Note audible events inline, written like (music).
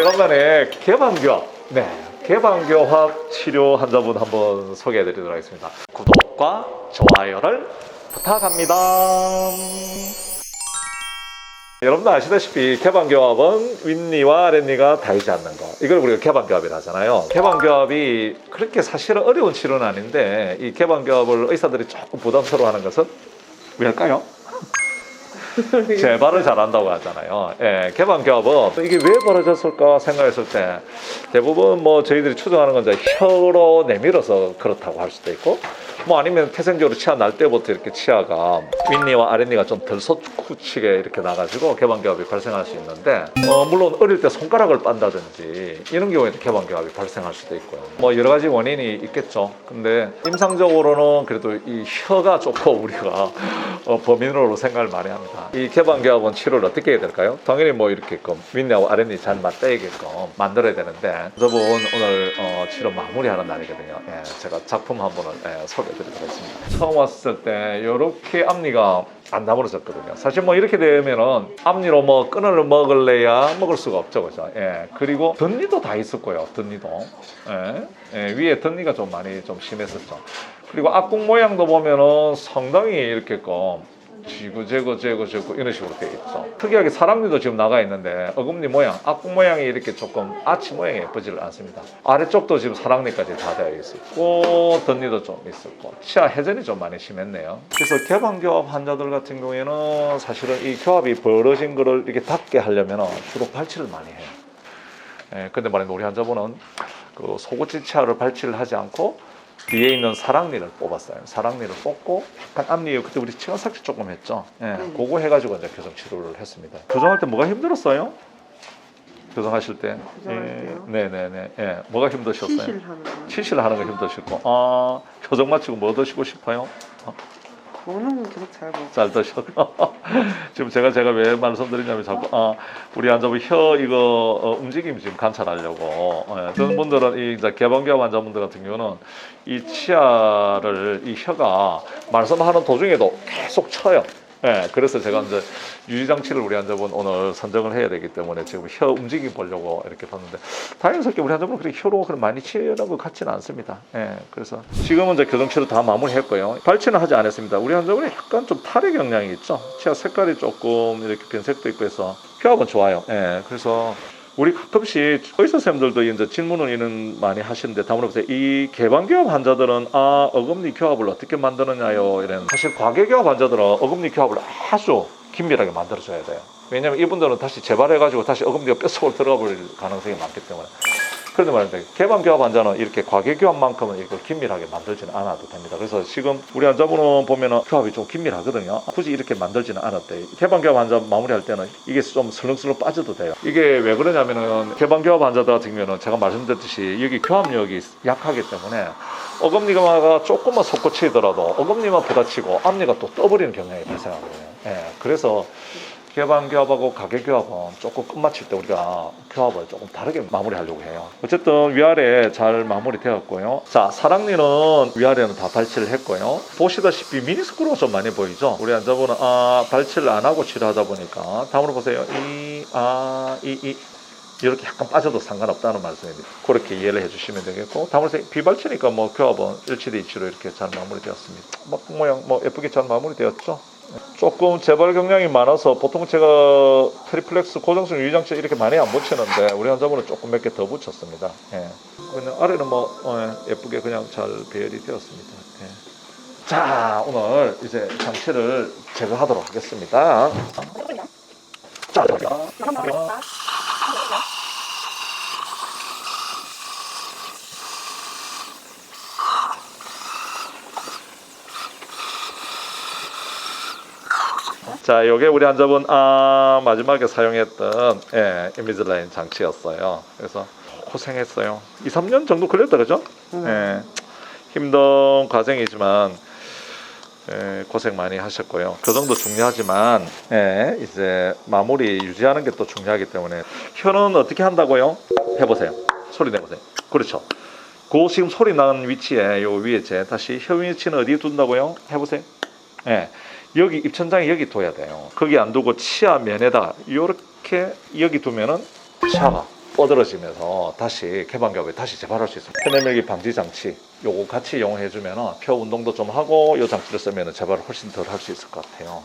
오래간만에 개방교합. 네. 개방교합 치료 환자분 한번 소개해 드리도록 하겠습니다. 구독과 좋아요를 부탁합니다. 여러분도 아시다시피 개방교합은 윗니와 아랫니가 닿지 않는 거. 이걸 우리가 개방교합이라 하잖아요. 개방교합이 그렇게 사실은 어려운 치료는 아닌데 이 개방교합을 의사들이 조금 부담스러워 하는 것은 왜일까요? (laughs) 재발을 잘한다고 하잖아요. 예, 개방교합은 이게 왜 벌어졌을까 생각했을 때 대부분 뭐 저희들이 추정하는 건 이제 혀로 내밀어서 그렇다고 할 수도 있고 뭐 아니면 태생적으로 치아 날 때부터 이렇게 치아가 윗니와 아랫니가 좀 덜 솟구치게 이렇게 나가지고 개방교합이 발생할 수 있는데 어, 물론 어릴 때 손가락을 빤다든지 이런 경우에도 개방교합이 발생할 수도 있고요. 뭐 여러 가지 원인이 있겠죠. 근데 임상적으로는 그래도 이 혀가 조금 (laughs) 우리가 어, 범인으로 생각을 많이 합니다. 이 개방교합은 치료를 어떻게 해야 될까요? 당연히 뭐 이렇게끔 윗니하고 아랫니 잘 맞닿게끔 만들어야 되는데 저분 오늘 어, 치료 마무리하는 날이거든요. 예, 제가 작품 한 번을 예, 소개 해드리도록 하겠습니다. 처음 왔을 때 이렇게 앞니가 안 나무러졌거든요. 사실 뭐 이렇게 되면은 앞니로 뭐 끈을 먹을래야 먹을 수가 없죠, 그죠? 예. 그리고 덧니도 다 있었고요, 덧니도. 예. 예, 위에 덧니가 좀 많이 좀 심했었죠. 그리고 앞국 모양도 보면은 상당히 이렇게 끔 지구 제거 제거 제거 이런 식으로 되어 있죠. 특이하게 사람니도 지금 나가 있는데 어금니 모양, 앞국 모양이 이렇게 조금 아치 모양이 예쁘지를 않습니다. 아래쪽도 지금 사랑니까지 다 되어 있었고 덧니도 좀 있었고 치아 해전이 좀 많이 심했네요. 그래서 개방교합 환자들 같은 경우에는 사실은 이 교합이 벌어진 거를 이렇게 닫게 하려면 주로 발치를 많이 해요. 예, 근데 말이야 우리 환자분은 그 소고치 치아를 발치를 하지 않고 뒤에 있는 사랑니를 뽑았어요. 사랑니를 뽑고 약간 앞니 그때 우리 치아 삭제 조금 했죠. 예, 네. 그거 해가지고 이제 교정 치료를 했습니다. 교정할 때 뭐가 힘들었어요? 교정하실 때? 예? 네네네. 예, 뭐가 힘드셨어요? 시실하는 거. 치실 하는 거 힘드시고, 아 교정 마치고 뭐 드시고 싶어요? 건 계속 잘 먹어. 잘 드셔. (laughs) 지금 제가 제가 왜 말씀드리냐면 자꾸 아 우리 환자분 혀 이거 어, 움직임 지금 관찰하려고. 예, 그런 분들은 이 이제 개방교합 환자분들 같은 경우는 이 치아를 이 혀가 말씀하는 도중에도 계속 쳐요. 예, 그래서 제가 이제 유지장치를 우리 환자분 오늘 선정을 해야 되기 때문에 지금 혀 움직임 보려고 이렇게 봤는데 다행스럽게 우리 환자분은 그렇게 혀로 그렇게 많이 것 같지는 않습니다. 예, 그래서 지금은 이제 교정치료 다 마무리했고요. 발치는 하지 않았습니다. 우리 환자분이 약간 좀 탈의 경향이 있죠. 치아 색깔이 조금 이렇게 변색도 있고 해서 혀압은 좋아요. 예, 그래서 우리 가끔씩 의사 선생님들도 이제 질문을 이는 많이 하시는데 다 물어보세요. 이 개방교합 환자들은 아 어금니 교합을 어떻게 만드느냐요? 이런 사실 과개교합 환자들은 어금니 교합을 아주 긴밀하게 만들어줘야 돼요. 왜냐하면 이분들은 다시 재발해가지고 다시 어금니가 뼛속으로 들어가 버릴 가능성이 많기 때문에. 그런데 말인데 개방 교합 환자는 이렇게 과개교합만큼은 이렇게 긴밀하게 만들지는 않아도 됩니다. 그래서 지금 우리 환자분은 보면은 교합이 좀 긴밀하거든요. 굳이 이렇게 만들지는 않았대. 개방 교합 환자 마무리할 때는 이게 좀 슬렁슬렁 빠져도 돼요. 이게 왜 그러냐면은 개방 교합 환자들 같은 경우는 제가 말씀드렸듯이 여기 교합력이 약하기 때문에 어금니가 조금만 솟구치더라도 어금니만 부딪히고 앞니가 또 떠버리는 경향이 발생하거든요. 예, 그래서 개방 교합하고 가계 교합은 조금 끝마칠 때 우리가 교합을 조금 다르게 마무리하려고 해요. 어쨌든 위아래 잘 마무리되었고요. 자, 사랑니는 위아래는 다 발치를 했고요. 보시다시피 미니스크로가 좀 많이 보이죠? 우리 환자분은 아, 발치를 안 하고 치료하다 보니까 다음으로 보세요. 이, 아, 이, 이. 이렇게 약간 빠져도 상관없다는 말씀입니다. 그렇게 이해를 해주시면 되겠고 다음으로 비발치니까 뭐 교합은 일치대 이치로 이렇게 잘 마무리되었습니다. 뭐 모양 뭐 예쁘게 잘 마무리되었죠. 조금 재발 경량이 많아서 보통 제가 트리플렉스 고정성 유지장치 이렇게 많이 안 붙이는데 우리 환자분은 조금 몇 개 더 붙였습니다. 예. 그냥 아래는 뭐 어, 예, 예쁘게 그냥 잘 배열이 되었습니다. 예. 자 오늘 이제 장치를 제거하도록 하겠습니다. 자, 자, 요게 우리 환자분 아, 마지막에 사용했던 예, 이미지라인 장치였어요. 그래서 고생했어요. 2, 3년 정도 걸렸다 그죠? 음. 예. 힘든 과정이지만 예, 고생 많이 하셨고요. 교정도 중요하지만 예, 이제 마무리 유지하는 게 또 중요하기 때문에 혀는 어떻게 한다고요? 해보세요. 소리 내보세요. 그렇죠. 그 지금 소리 나는 위치에 요 위에 제 다시 혀 위치는 어디에 둔다고요? 해보세요. 예. 여기 입천장에 여기 둬야 돼요. 거기 안 두고 치아 면에다 이렇게 여기 두면은 치아가 뻗어지면서 다시 개방겹에 다시 재발할 수 있습니다. 폐내밀기 방지 장치 요거 같이 이용해 주면은 표 운동도 좀 하고 요 장치를 쓰면은 재발을 훨씬 덜 할 수 있을 것 같아요.